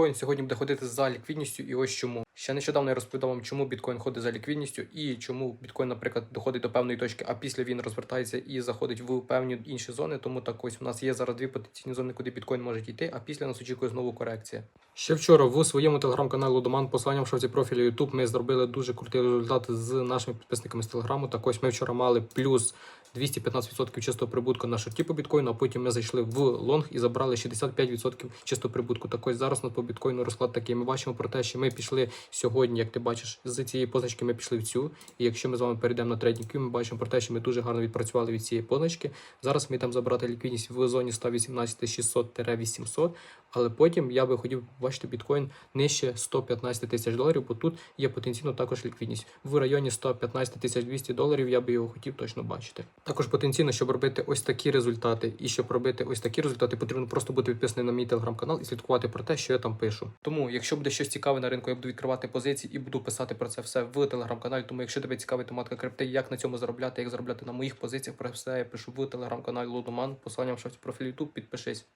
біткоін сьогодні буде ходити за ліквідністю, і ось чому. Ще нещодавно я розповідав вам, чому біткоін ходить за ліквідністю, і чому біткоін, наприклад, доходить до певної точки, а після він розвертається і заходить в певні інші зони. Тому так ось у нас є зараз дві потенційні зони, куди біткоін може йти, а після нас очікує знову корекція. Ще вчора в своєму телеграм-каналі Лудоман, посиланням в шоці профілю YouTube, ми зробили дуже крутий результат з нашими підписниками з телеграму. Так ось ми вчора мали плюс 215% чистого прибутку на шорті по біткоїну, а потім ми зайшли в лонг і забрали 65% чистого прибутку. Так ось зараз у нас по біткоїну розклад такий. Ми бачимо про те, що ми пішли сьогодні, як ти бачиш, з цієї позначки ми пішли в цю. І якщо ми з вами перейдемо на TradingView, ми бачимо про те, що ми дуже гарно відпрацювали від цієї позначки. Зараз ми там забрати ліквідність в зоні 118 600-800, але потім я би хотів бачити біткоін нижче 115 тисяч доларів, бо тут є потенційно також ліквідність. В районі 115 тисяч 200 доларів я би його хотів точно бачити. Також потенційно, щоб робити ось такі результати, і щоб робити ось такі результати, потрібно просто бути підписаним на мій телеграм-канал і слідкувати про те, що я там пишу. Тому, якщо буде щось цікаве на ринку, я буду відкривати позиції і буду писати про це все в телеграм-каналі. Тому, якщо тебе цікавить тематика крипти, як на цьому заробляти, як заробляти на моїх позиціях, про все я пишу в телеграм-каналі Лудоман. Посилання в шапці профілі YouTube, підпишись.